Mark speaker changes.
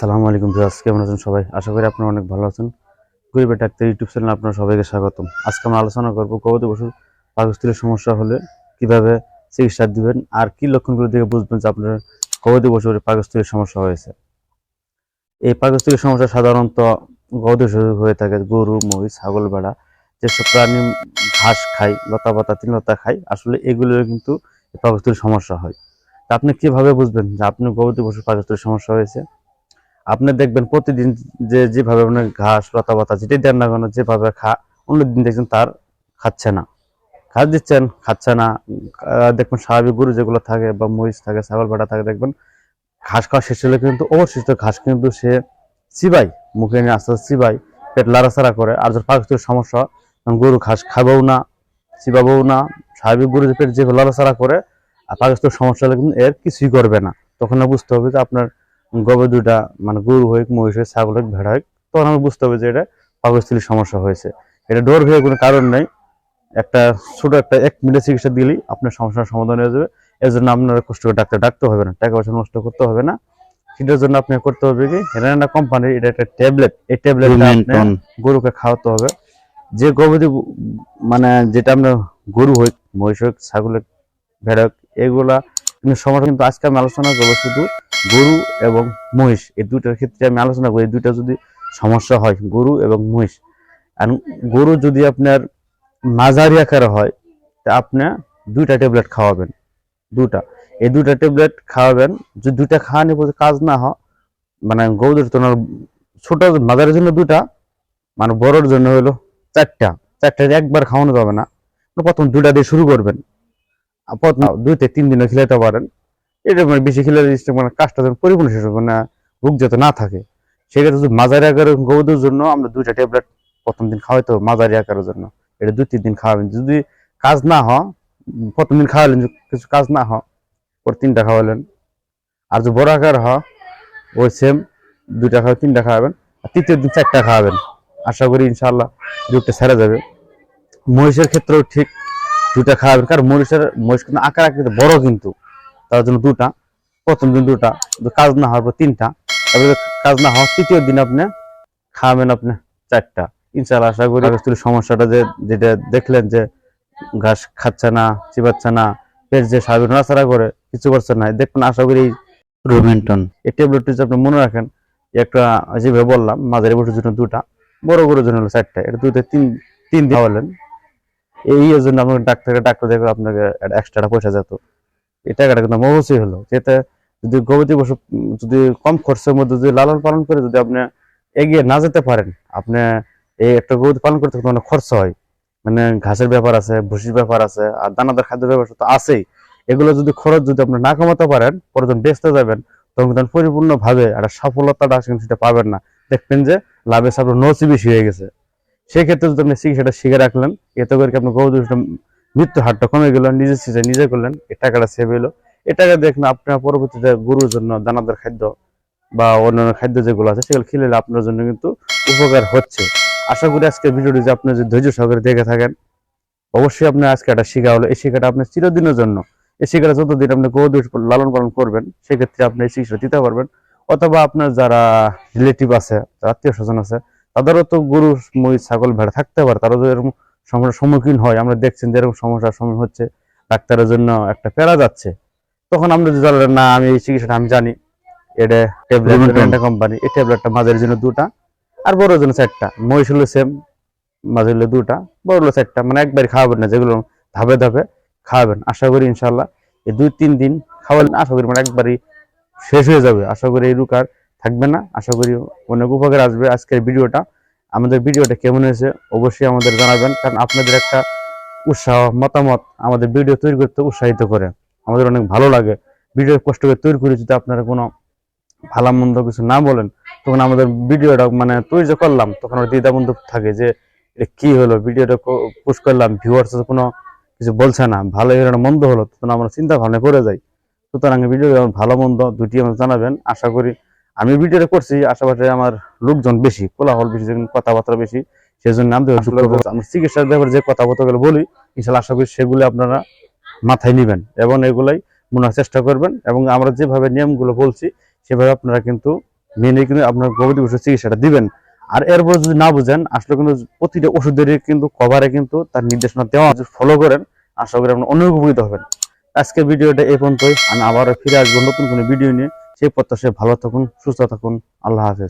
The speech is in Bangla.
Speaker 1: আসসালামু আলাইকুম ভিউয়ার্স, কেমন আছেন সবাই? আশা করি আপনারা অনেক ভালো আছেন। গরিবের ডাক্তার ইউটিউব চ্যানেলে আপনারা সবাইকে স্বাগতম। আজকে আমরা আলোচনা করব গবাদি পশুর পাকস্থলীর সমস্যা হলে কীভাবে চিকিৎসা দিবেন আর কি লক্ষণগুলো দেখে বুঝবেন যে আপনার গবাদি পশুর পাকস্থলীর সমস্যা হয়েছে। এই পাকস্থলীর সমস্যা সাধারণত গবাদি পশু হয়ে থাকে গরু, মহিষ, ছাগল, ভেড়া যেসব প্রাণী ঘাস খায়, লতা পাতা, তিন লতা খায়, আসলে এগুলোর কিন্তু পাকস্থলীর সমস্যা হয়। তা আপনি কীভাবে বুঝবেন যে আপনার গবাদি পশুর পাকস্থলীর সমস্যা হয়েছে? আপনি দেখবেন প্রতিদিন যে যেভাবে আপনার ঘাস লতা পাতা যেটাই দেন না কেন, যেভাবে খা, অন্যদিন দেখছেন তার খাচ্ছে না। ঘাস দিচ্ছেন, খাচ্ছে না। দেখবেন স্বাভাবিক গরু যেগুলো থাকে বা মহিষ থাকে, ছাগল, ভাড়া থাকে, দেখবেন ঘাস খাওয়া শেষ হলে কিন্তু অবশিষ্ট ঘাস কিন্তু সে চিবাই মুখে নিয়ে আস্তে আস্তে চিবাই পেট লাড়াচাড়া করে। আর যার পাকস্থলীর সমস্যা গরু ঘাস খাবেও না, চিবাবেও না, স্বাভাবিক গরু যে পেট যেভাবে লাড়াচাড়া করে, আর পাকস্থলীর সমস্যা হলে কিন্তু এর কিছুই করবে না। তখন বুঝতে হবে যে আপনার গবাদিটা মানে গরু হোক মহিষ হোক ছাগল হোক ভেড়া হোক তখন আমার বুঝতে হবে যে এটা পাকস্থলীর সমস্যা হয়েছে। এটা ডোর হয়ে কোনো কারণ নেই। একটা ছোট একটা এক মিনিট চিকিৎসা দিলেই আপনার সমস্যার সমাধান হয়ে যাবে। এর জন্য আপনার কষ্ট করে ডাক্তার ডাকতে হবে না টাকা পয়সা নষ্ট করতে হবে না। সেটার জন্য আপনি করতে হবে কি হেরানা কোম্পানির এটা একটা ট্যাবলেট। এই ট্যাবলেট। গরুকে খাওয়াতে হবে। যে গবাদি মানে যেটা আমরা গরু হোক মহিষ হোক ছাগল হোক ভেড়া হোক এগুলা কিন্তু সমস্যা কিন্তু আজকে আমি আলোচনা করব শুধু গরু এবং মহিষ। এই দুইটার ক্ষেত্রে আমি আলোচনা করি, এই যদি সমস্যা হয়, গরু এবং মহিষ। আর গরু যদি আপনার মাঝারি আকারে হয়, তা আপনি দুইটা ট্যাবলেট খাওয়াবেন দুটা এই দুটা ট্যাবলেট খাওয়াবেন, যদি দুইটা খাওয়ানি পর্যন্ত কাজ না হয় মানে গরুদের তো না- ছোট মাঝারির জন্য দুটা মানে বড়র জন্য হলো চারটা। চারটা একবার খাওয়ানো যাবে না। প্রথম দুটা দিয়ে শুরু করবেন। আর প্রথম দুই থেকে তিন দিনে খেলাতে পারেন। এটা মানে বেশি খেলে মানে কাজটা যেন পরিপূর্ণ শেষ হবে না রোগ যাতে না থাকে। সেক্ষেত্রে যদি মাঝারি আকারের গৌদের জন্য আমরা দুইটা ট্যাবলেট প্রথম দিন খাওয়াইতে হবে মাঝারি আকারের জন্য। এটা দুই, তিন দিন খাওয়াবেন। যদি কাজ না হয় প্রথম দিন খাওয়ালেন কিছু কাজ না হয়, পর তিনটা খাওয়ালেন। আর যদি বড় আকার হয়, ওই সেম দুইটা খাওয়া, তিনটা খাওয়াবেন। আর তৃতীয় দিন চারটা খাওয়াবেন। আশা করি ইনশাল্লাহ দুধটা সেরে যাবে। মহিষের ক্ষেত্রেও ঠিক দুটা খাওয়াবেন কারণ মহিষের মহিষ কিন্তু আকার আকৃতি বড় কিন্তু। তার জন্য দুটা প্রথম দিন দুটা কাজ না হওয়ার পর তিনটা। তারপরে কাজ না হওয়ার তৃতীয় দিন আপনি খাওয়াবেন আপনি চারটা। ইনশাল্লাহ আশা করি পাকস্থলীর সমস্যাটা যে যেটা দেখলেন যে ঘাস খাচ্ছে না চিবাচ্ছে না পেট যে স্বাভাবিক নাড়াচাড়া করে কিছু করছে না। দেখবেন আশা করি
Speaker 2: রুমেন্টন।
Speaker 1: এই ট্যাবলেটটি যদি আপনি মনে রাখেন একটা যেভাবে বললাম মাঝারি বসের জন্য দুটা বড় গরুর জন্য হলো চারটা। এটা দুইটা তিন তিন দিন খাওয়ালেন। এই জন্য ডাক্তারকে ডাক্তার দেখে আপনাকে এক্সট্রা পয়সা যেত। কিন্তু হলো। যেতে যদি গবাদি পশু, যদি কম খরচের মধ্যে যদি লালন পালন করে যদি আপনি এগিয়ে না যেতে পারেন, আপনি এই একটা পালন করতে অনেক খরচ হয়। মানে ঘাসের ব্যাপার আছে, ভুসির ব্যাপার আছে, আর দানাদার খাদ্যের ব্যাপার তো আছেই। এগুলো যদি খরচ যদি আপনি না কমাতে পারেন, পরে যখন বেচতে যাবেন, তখন পরিপূর্ণ ভাবে একটা সফলতাটা সেটা পাবেন না। দেখবেন যে লাভের সাথে নচি বেশি হয়ে গেছে। সেই ক্ষেত্রে যদি আপনি চিকিৎসাটা শিখে রাখলেন, এতে করে কি আপনার গরু মৃত্যু হারটা কমে গেল, নিজে চিকিৎসা নিজে করলেন এই টাকাটা সেভ হলো এই টাকা দেখুন আপনার পরবর্তীতে গরুর জন্য দানাদার খাদ্য বা অন্যান্য খাদ্য যেগুলো আছে, সেগুলো খেলে আপনার জন্য কিন্তু উপকার হচ্ছে। আশা করি আজকে ভিডিওটি যে আপনি যদি ধৈর্য সহকারে দেখে থাকেন, অবশ্যই আপনি আজকে একটা শিখা হলো, এই শিখাটা আপনার চিরদিনের জন্য, এই শিখাটা যতদিন আপনি গরু লালন পালন করবেন, সেক্ষেত্রে আপনি এই চিকিৎসা দিতে পারবেন। অথবা আপনার যারা রিলেটিভ আছে আত্মীয় স্বজন আছে তাদেরও তো গরু মহিষ ছাগল ভেড়া থাকতে পারে তারা যদি এরকম সমস্যার সম্মুখীন হয় আমরা দেখছেন যে এরকম সমস্যার সম্মুখীন হচ্ছে ডাক্তারের জন্য একটা প্যারা যাচ্ছে। তখন আমরা যদি না আমি এই চিকিৎসাটা আমি জানি এটা ট্যাবলেট কোম্পানি এই ট্যাবলেটটা মাঝের জন্য দুটা আর বড় জন্য চারটা। মহিষ হলো সেম মাঝে হলো দুটা বড় হলো চারটা মানে একবার খাওয়াবেন না যেগুলো ধাপে ধাপে খাওয়াবেন। আশা করি ইনশাল্লাহ এই দুই তিন দিন খাওয়ালেন আশা করি মানে একবারই শেষ হয়ে যাবে। আশা করি এই রোগ আর থাকবে না। আশা করি অনেক উপকার আসবে আজকের ভিডিওটা। আমাদের ভিডিওটা কেমন হয়েছে অবশ্যই আমাদের জানাবেন, কারণ আপনাদের একটা উৎসাহ, মতামত আমাদের ভিডিও তৈরি করতে উৎসাহিত করে। আমাদের অনেক ভালো লাগে। ভিডিও কষ্ট করে তৈরি করে যদি আপনারা কোনো ভালো মন্দ কিছু না বলেন, তখন আমাদের ভিডিওটা মানে তৈরি যে করলাম, তখন ওর দ্বিধাবন্ধ থাকে যে, এটা কি হলো? ভিডিওটা পোস্ট করলাম ভিউয়ার্স কোনো কিছু বলছে না। ভালো হলো না, মন্দ হলো, তখন আমরা চিন্তা ভাবনা পড়ে যাই। সুতরাং ভিডিও ভালো মন্দ দুটি আমাকে জানাবেন। আশা করি আমি ভিডিওটা করছি, আশেপাশে আমার লোকজন বেশি, কোলাহল বেশি, যেমন কথাবার্তা বেশি, সেজন্য আমি আমার চিকিৎসার ব্যাপারে যে কথাবার্তাগুলো বলি, ইনশাল্লাহ আশা করি সেগুলো আপনারা মাথায় নেবেন এবং এগুলাই মনে চেষ্টা করবেন এবং আমরা যেভাবে নিয়মগুলো বলছি, সেভাবে আপনারা কিন্তু মেনে কিন্তু আপনার গবাদি পশুর চিকিৎসাটা দিবেন। আর এরপর যদি না বুঝেন, আসলে কিন্তু প্রতিটা ওষুধেরই কিন্তু কভারে কিন্তু তার নির্দেশনা দেওয়া ফলো করেন, আশা করি আপনার অনেক উপকৃত হবেন। আজকে ভিডিওটা এই পর্যন্তই, আমি আবারও ফিরে আসব নতুন কোনো ভিডিও নিয়ে। সেই প্রত্যাশায় ভালো থাকুন সুস্থ থাকুন। আল্লাহ হাফেজ।